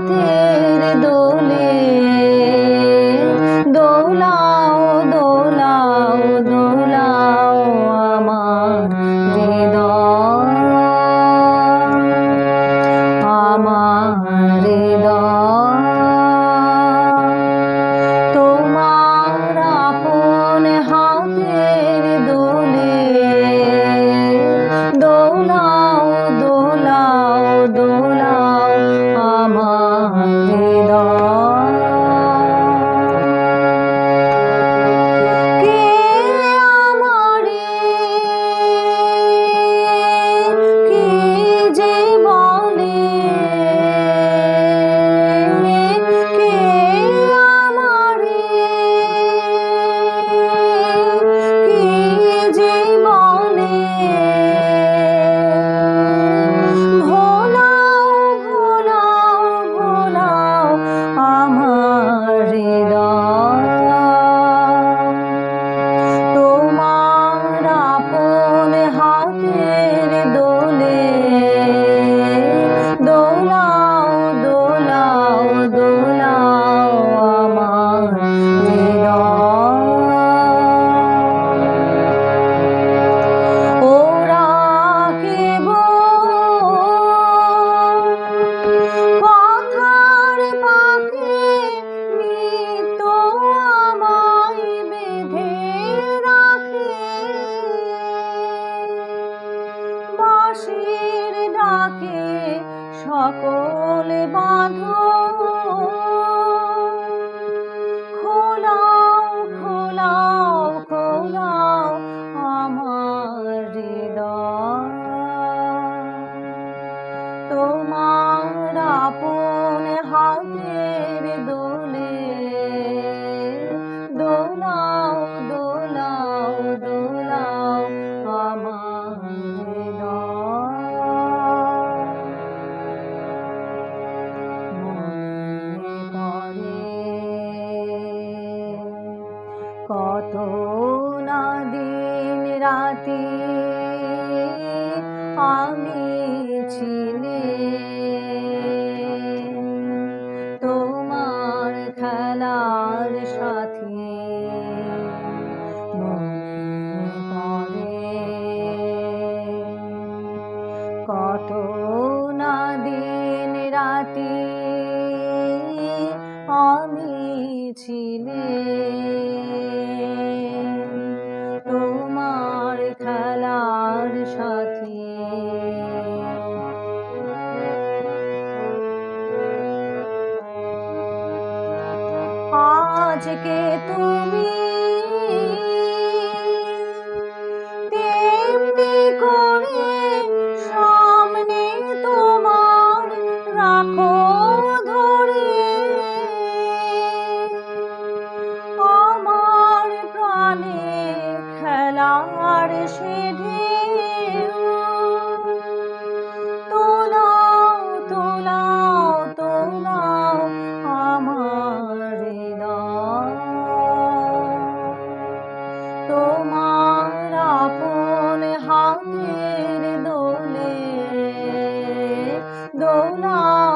পথের দোলে। দোলাও দোলাও দোলাও আমার হৃদয়। আমার হৃদয়। Allah বাঁশির ডাকে সকল বাঁধো। খোলাও খোলাও খোলাও আমার হৃদয়। তোমার আপন হাতের দোলে দোলা কত না দিন রাতে আমি ছিলে তোমার খেলার সাথে কত না দিন রাতে আমি ছিলে আজকে তুমি তেমনি করে সামনে তোমার রাখো ধরে। আমার প্রাণে খেলার তোলাও though not.